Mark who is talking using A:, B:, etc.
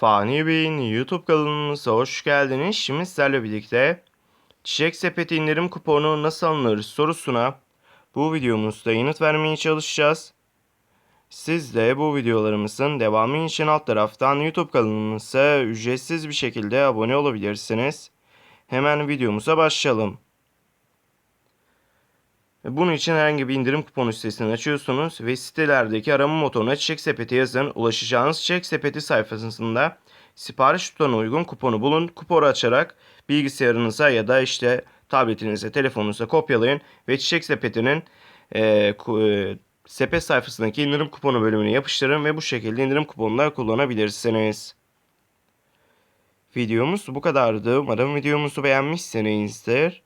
A: Fani Bey'in YouTube kanalımıza hoş geldiniz. Şimdi sizlerle birlikte Çiçek Sepeti indirim kuponu nasıl alınır sorusuna bu videomuzda yanıt vermeye çalışacağız. Siz de bu videolarımızın devamı için alt taraftan YouTube kanalımıza ücretsiz bir şekilde abone olabilirsiniz. Hemen videomuza başlayalım. Bunun için herhangi bir indirim kuponu sitesini açıyorsunuz ve sitelerdeki arama motoruna Çiçek Sepeti yazın. Ulaşacağınız Çiçek Sepeti sayfasında sipariş tutarına uygun kuponu bulun. Kuponu açarak bilgisayarınıza ya da işte tabletinize, telefonunuza kopyalayın ve Çiçek Sepeti'nin e, ku- e, sepet sayfasındaki indirim kuponu bölümüne yapıştırın ve bu şekilde indirim kuponları kullanabilirsiniz. Videomuz bu kadardı. Umarım videomuzu beğenmişsinizdir.